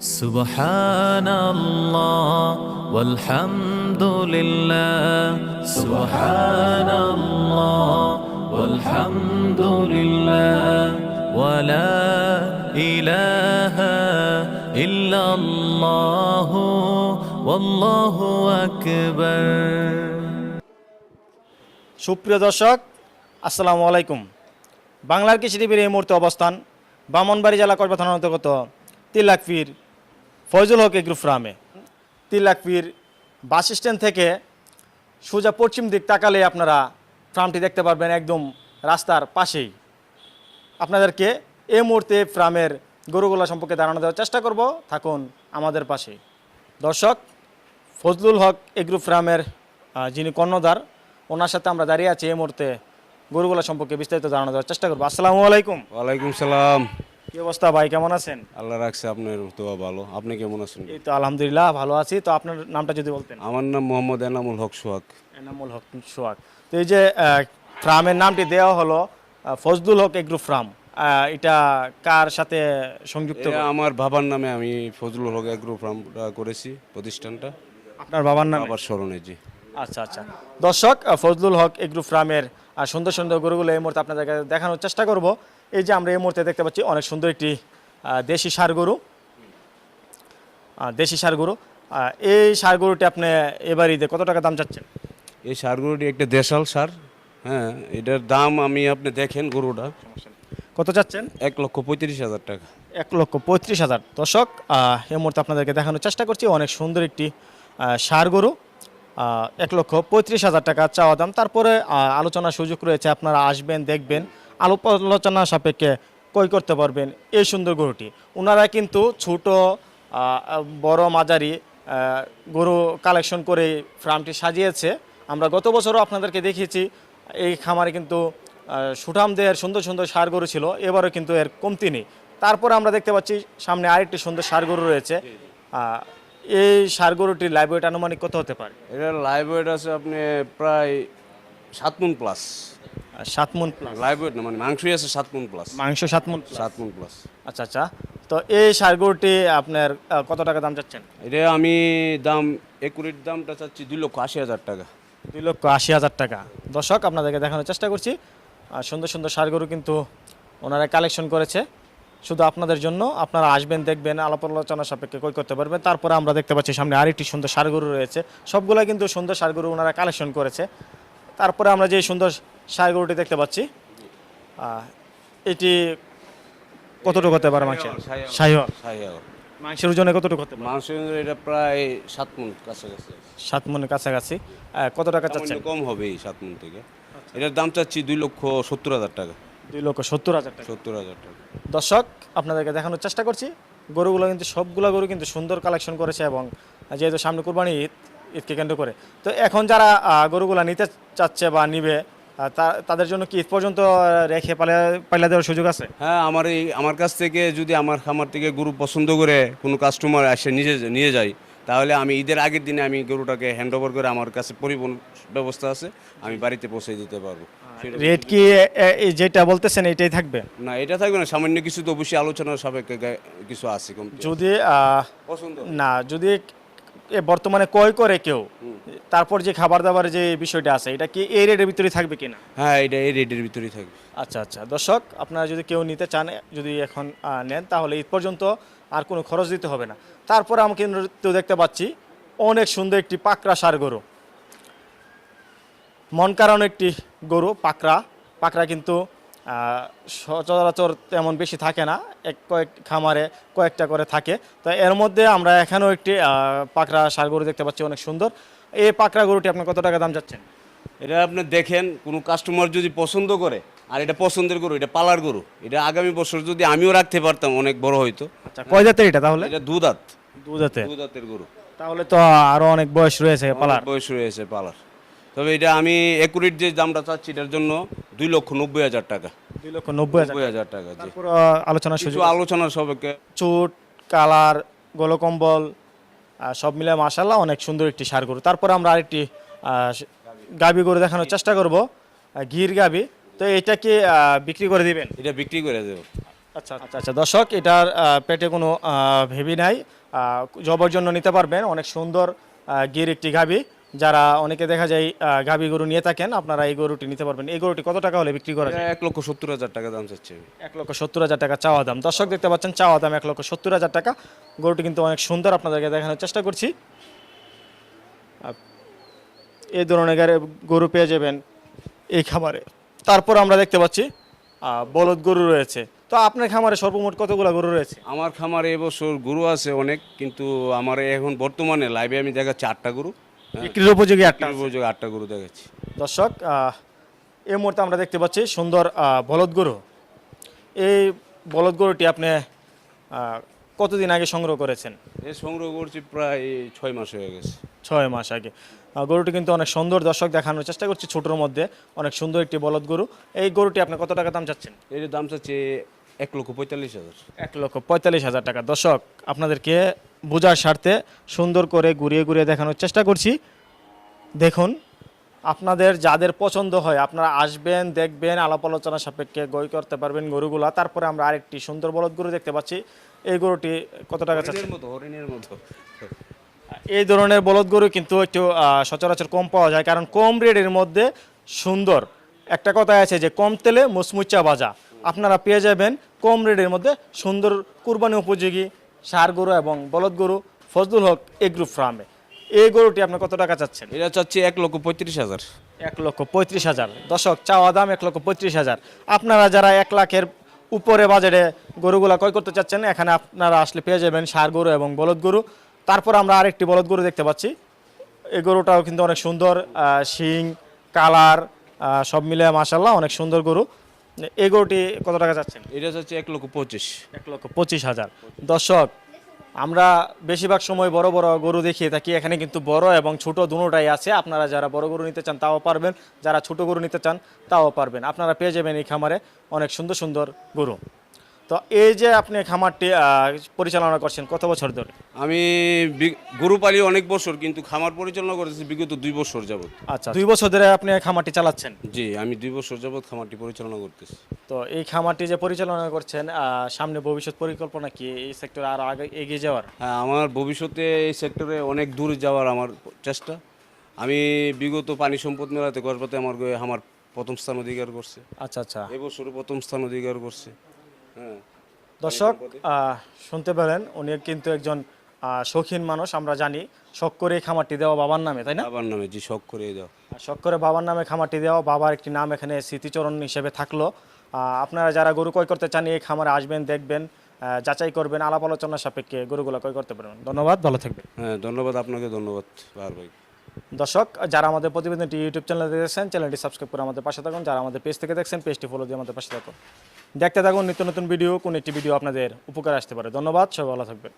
سبحان الله والحمد لله سبحان الله والحمد لله ولا إله إلا الله والله أكبر সুপ্রিয় দর্শক আসসালামু আলাইকুম বাংলার কৃষি টিভির এই মুহূর্তে অবস্থান বামনবাড়ি জেলা কসবা থানার অন্তর্গত তিলাকপির ফয়জুল হক এগ্রু ফার্মে তিলাকপির বাস স্ট্যান্ড থেকে সোজা পশ্চিম দিক তাকালে আপনারা ফার্মটি দেখতে পারবেন একদম রাস্তার পাশেই। আপনাদেরকে এই মুহূর্তে ফার্মের গরুগুলা সম্পর্কে ধারণা দেওয়ার চেষ্টা করব। থাকুন আমাদের পাশে। দর্শক ফজলুল হক এগ্রু ফার্মের যিনি কর্ণধার ওনার সাথে আমরা দাঁড়িয়ে আছি এই মুহূর্তে গরুগুলা সম্পর্কে বিস্তারিত ধারণা দেওয়ার চেষ্টা করব। আসসালামু আলাইকুম। ওয়ালাইকুম সালাম। কি অবস্থা ভাই? কেমন আছেন? আল্লাহ রাখছে আপনার দোয়া ভালো। আপনি কেমন আছেন? এই তো আলহামদুলিল্লাহ ভালো আছি। তো আপনার নামটা যদি বলতেন। আমার নাম মোহাম্মদ এনামুল হক সোহাগ। এনামুল হক সোহাগ। তো এই যে ফার্মের নামটি দেওয়া হলো ফজলুল হক এগ্রু ফার্ম। এটা কার সাথে সংযুক্ত? আমার বাবার নামে আমি ফজলুল হক এগ্রো ফার্মটা করেছি প্রতিষ্ঠানটা। আপনার বাবার নাম? আবার স্মরণে জি। আচ্ছা আচ্ছা। দর্শক ফজলুল হক এগ্রু ফার্মের সুন্দর সুন্দর গরুগুলো এই মুহূর্তে আপনাদেরকে দেখানোর চেষ্টা করব। এই যে আমরা এই মুহূর্তে দেখতে পাচ্ছি অনেক সুন্দর একটি দেশি সার গরু। দেশি সার গরু। এই সার গরুটি আপনি এবার ঈদে কত টাকা দাম চাচ্ছেন? এই সারগুলোটি একটা দেশাল সার হ্যাঁ এটার দাম আমি আপনি দেখেন গরুটা। কত চাচ্ছেন? এক লক্ষ পঁয়ত্রিশ হাজার টাকা। এক লক্ষ পঁয়ত্রিশ হাজার। দর্শক আহ, এই মুহূর্তে আপনাদেরকে দেখানোর চেষ্টা করছি অনেক সুন্দর একটি ষাঁড় গরু। এক লক্ষ পঁয়ত্রিশ হাজার টাকা চাওয়া দাম। তারপরে আলোচনার সুযোগ রয়েছে আপনারা আসবেন দেখবেন। আলোপ আলোচনা সাপেক্ষে ক্রয় করতে পারবেন এই সুন্দর গরুটি। ওনারা কিন্তু ছোট বড় মাঝারি গরু কালেকশন করে ফার্মটি সাজিয়েছে। আমরা গত বছরও আপনাদেরকে দেখিয়েছি এই খামারে কিন্তু সুঠামদের সুন্দর সুন্দর সার গরু ছিল এবারও কিন্তু এর কমতি নেই। তারপরে আমরা দেখতে পাচ্ছি সামনে আরেকটি সুন্দর সার গরু রয়েছে। এই সার গরুটির লাইভ ওয়েট আনুমানিক কত হতে পারে? এটার লাইভ ওয়েট আছে আপনি প্রায় সাত মুন প্লাস। সাত মন প্লাস। লাইভ ওয়েট না মানে মাংসই আছে সাত মুন প্লাস। মাংস সাত মন সাত মুন প্লাস। আচ্ছা আচ্ছা। তো এই সার গরুটি আপনার কত টাকা দাম চাচ্ছেন? এটা আমি দাম একুরির দামটা চাচ্ছি দুই লক্ষ আশি হাজার টাকা। দুই লক্ষ আশি হাজার টাকা। দর্শক আপনাদেরকে দেখানোর চেষ্টা করছি। আর সুন্দর সুন্দর সার গরু কিন্তু ওনারা কালেকশন করেছে। শুধু আপনাদের জন্য আপনারা আসবেন দেখবেন আলাপ আলোচনা সাপেক্ষে কই করতে পারবেন তারপরে আমরা দেখতে পাচ্ছি সামনে আরেকটি সুন্দর সার গরু রয়েছে। সবগুলো কিন্তু সুন্দর সার গরু ওনারা কালেকশন করেছে। তারপরে আমরা যে সুন্দর সার গরুটি দেখতে পাচ্ছি এটি কতটুকু হতে পারে মাংসের? সাইহ মাংসের ওজনে কতটুকু হতে পারে? মাংস এটা প্রায় সাত মন কাছাকাছি সাত মনের কাছাকাছি। কত টাকা চাচ্ছেন? কম হবে এই সাত মন থেকে। এটার দাম চাচ্ছি দুই লক্ষ সত্তর হাজার টাকা। দুই লক্ষ সত্তর হাজার টাকা। সত্তর হাজার টাকা। দর্শক আপনাদেরকে দেখানোর চেষ্টা করছি গরুগুলো কিন্তু সবগুলো গরু কিন্তু সুন্দর কালেকশন করেছে এবং যেহেতু সামনে কুরবানি ঈদ ঈদকে কেন্দ্র করে। তো এখন যারা গরুগুলা নিতে চাচ্ছে বা নিবে তাদের জন্য কি পর্যন্ত রেখে পালে পাইলা দেওয়ার সুযোগ আছে? হ্যাঁ আমার এই আমার কাছ থেকে যদি আমার খামার থেকে গরু পছন্দ করে কোনো কাস্টমার আসে নিজে নিয়ে যায় তাহলে আমি ঈদের আগের দিনে আমি গরুটাকে হ্যান্ড ওভার করে আমার কাছে পরিবহন ব্যবস্থা আছে আমি বাড়িতে পৌঁছে দিতে পারব। রেট কি যেটা বলতেছেন এটাই থাকবে? না এটা থাকবে না সামান্য কিছু তো অবশ্যই আলোচনার সাপেক্ষে কিছু আছে। যদি পছন্দ না যদি বর্তমানে ক্রয় করে কেউ তারপর যে খাবার দাবার যে বিষয়টা আছে এটা কি এই রেটের ভিতরে থাকবে কিনা? হ্যাঁ এটা এই রেটের ভিতরেই থাকবে। আচ্ছা আচ্ছা। দর্শক আপনারা যদি কেউ নিতে চান যদি এখন নেন তাহলে ঈদ পর্যন্ত আর কোনো খরচ দিতে হবে না। তারপরে আমি কিন্তু দেখতে পাচ্ছি অনেক সুন্দর একটি পাকড়া সার গরু। মন কারণ একটি গরু পাকড়া। পাকড়া কিন্তু সচরাচর তেমন বেশি থাকে না। এক কয়েক খামারে কয়েকটা করে থাকে। তো এর মধ্যে আমরা এখানেও একটি পাকড়া সার গরু দেখতে পাচ্ছি অনেক সুন্দর। এই পাকড়া গরুটি আপনি কত টাকা দাম যাচ্ছেন এটা আপনি দেখেন কোনো কাস্টমার যদি পছন্দ করে আর এটা পছন্দের গরু এটা পালার গরু এটা আগামী বছর যদি আমিও রাখতে পারতাম অনেক বড় হইতো আচ্ছা কয় জাতের এটা তাহলে? এটা দুধাত দুধাতে দুধাতের গরু। তাহলে তো আরও অনেক বয়স রয়েছে পালার। বয়স রয়েছে পালার। তবে এটা আমি একুরেট যে দামটা চাচ্ছি এটার জন্য দুই লক্ষ নব্বই হাজার টাকা। দুই লক্ষ নব্বই হাজার নব্বই হাজার টাকা জি। তারপর আলোচনার সুযোগ কিছু আলোচনার সবাইকে চুট কালার গলকম্বল আহ, সব মিলে মাসাল্লাহ অনেক সুন্দর একটি সার গরু। তারপর আমরা আরেকটি আহ, গাবি গরু দেখানোর চেষ্টা করব আহ, গির গাবি। তো এটা কি আহ, বিক্রি করে দিবেন? এটা বিক্রি করে দেবো। আচ্ছা আচ্ছা আচ্ছা। দর্শক এটার আহ, পেটে কোনো আহ, ভেবি নাই। আহ, জবর জন্য নিতে পারবেন। অনেক সুন্দর আহ, গির একটি গাবি। যারা অনেকে দেখা যায় গাবি গরু নিয়ে থাকেন আপনারা এই গরুটি নিতে পারবেন। এই গরুটি কত টাকা হলে বিক্রি করা যায়? এক লক্ষ সত্তর হাজার টাকা দাম চাচ্ছি। এক লক্ষ সত্তর হাজার টাকা চাওয়া দাম। দর্শক দেখতে পাচ্ছেন চাওয়া দাম এক লক্ষ সত্তর হাজার টাকা। গরুটি কিন্তু অনেক সুন্দর আপনাদেরকে দেখানোর চেষ্টা করছি। এই ধরনের গাড়ি- গরু পেয়ে যাবেন এই খামারে। তারপর আমরা দেখতে পাচ্ছি বলদ গরু রয়েছে। তো আপনার খামারে সর্বমোট কতগুলো গরু রয়েছে? আমার খামারে এবছর গরু আছে অনেক কিন্তু আমার এখন বর্তমানে লাইভে আমি দেখাচ্ছি চারটা গরু। বিক্রির উপযোগী একটা বিক্রির উপযোগী আটটা গরু দেখাচ্ছি। দর্শক এই মুহূর্তে আমরা দেখতে পাচ্ছি সুন্দর বলদ গরু। এই বলদ গরুটি আপনি কতদিন আগে সংগ্রহ করেছেন? এ সংগ্রহ করছি প্রায় ছয় মাস হয়ে গেছে। ছয় মাস আগে। গরুটি কিন্তু অনেক সুন্দর দর্শক দেখানোর চেষ্টা করছি ছোটোর মধ্যে। অনেক সুন্দর একটি বলদ গরু। এই গরুটি আপনি কত টাকা দাম চাচ্ছেন? এর দাম চাচ্ছে এক লক্ষ পঁয়তাল্লিশ হাজার। এক লক্ষ পঁয়তাল্লিশ হাজার টাকা। দর্শক আপনাদেরকে বোঝার স্বার্থে সুন্দর করে ঘুরিয়ে ঘুরিয়ে দেখানোর চেষ্টা করছি। দেখুন আপনাদের যাদের পছন্দ হয় আপনারা আসবেন দেখবেন আলাপ আলোচনা সাপেক্ষে গই করতে পারবেন গরুগুলা। তারপরে আমরা আরেকটি সুন্দর বলদ গরু দেখতে পাচ্ছি। এই গরুটি কত টাকা মতো এই ধরনের বলদ গরু কিন্তু একটু সচরাচর কম পাওয়া যায় কারণ কম রেটের মধ্যে সুন্দর। একটা কথা আছে যে কম তেলে মুচমুচা বাজা আপনারা পেয়ে যাবেন কম রেটের মধ্যে সুন্দর কুরবানি উপযোগী সার গরু এবং বলদ গরু ফজলুল হক এগ্রু ফার্মে এই গরুটি আপনি কত টাকা চাচ্ছেন? এটা চাচ্ছি এক লক্ষ পঁয়ত্রিশ হাজার। এক লক্ষ পঁয়ত্রিশ হাজার। দশক চাওয়া দাম এক লক্ষ পঁয়ত্রিশ হাজার। আপনারা যারা এক লাখের উপরে বাজেটে গরুগুলা ক্রয় করতে চাচ্ছেন এখানে আপনারা আসলে পেয়ে যাবেন সার গরু এবং বলদ গরু। তারপর আমরা আরেকটি বলদ গরু দেখতে পাচ্ছি। এই গরুটাও কিন্তু অনেক সুন্দর শিং কালার সব মিলে মাসাল্লাহ অনেক সুন্দর গরু। এই গরুটি কত টাকা চাচ্ছেন এটা হচ্ছে এক লক্ষ পঁচিশ। এক লক্ষ পঁচিশ হাজার। দর্শক আমরা বেশিরভাগ সময় বড় বড় গরু দেখিয়ে থাকি। এখানে কিন্তু বড় এবং ছোট দুটোটাই আছে। আপনারা যারা বড় গরু নিতে চান তাও পারবেন। যারা ছোট গরু নিতে চান তাও পারবেন। আপনারা পেয়ে যাবেন এই খামারে অনেক সুন্দর সুন্দর গরু। তো এই যে আপনি খামারটি পরিচালনা করছেন কত বছর ধরে? আমি গরু পালি অনেক বছর কিন্তু খামার পরিচালনা করেছি বিগত দুই বছর যাবত আচ্ছা দুই বছর ধরে আপনি খামারটি চালাচ্ছেন? জি আমি দুই বছর যাবত খামারটি পরিচালনা করতেছি। তো এই খামারটি যে পরিচালনা করছেন সামনে ভবিষ্যৎ পরিকল্পনা কি? এই সেক্টরে আরও আগে এগিয়ে যাওয়ার? হ্যাঁ আমার ভবিষ্যতে এই সেক্টরে অনেক দূরে যাওয়ার আমার চেষ্টা। আমি বিগত পানি সম্পদ মেলাতে গর্ভতে আমার আমার প্রথম স্থান অধিকার করছে। আচ্ছা আচ্ছা। এবছরও প্রথম স্থান অধিকার করছে। দর্শক শুনতে পেলেন উনি কিন্তু একজন শৌখিন মানুষ আমরা জানি। শখ করে এই খামারটি দেওয়া বাবার নামে তাই না? বাবার নামে জি শখ করে দাও আর শখ করে বাবার নামে খামারটি দেওয়া বাবার একটি নাম এখানে স্মৃতিচরণ হিসেবে থাকল। আপনারা যারা গরু ক্রয় করতে চান এই খামারে আসবেন দেখবেন যাচাই করবেন আলাপ আলোচনা সাপেক্ষে গরুগুলো ক্রয় করতে পারবেন। ধন্যবাদ ভালো থাকবেন। হ্যাঁ ধন্যবাদ আপনাকে ধন্যবাদ ভাই। দর্শক যারা আমাদের প্রতিবেদনটি ইউটিউব চ্যানেলে দেখছেন চ্যানেলটি সাবস্ক্রাইব করে আমাদের পাশে থাকুন। যারা আমাদের পেজ থেকে দেখছেন পেজটি ফলো দিয়ে আমাদের পাশে থাকুন। দেখতে থাকুন নিত্য নতুন ভিডিও, কোন একটি ভিডিও আপনাদের উপকার আসতে পারে। ধন্যবাদ, সবাই ভালো থাকবেন।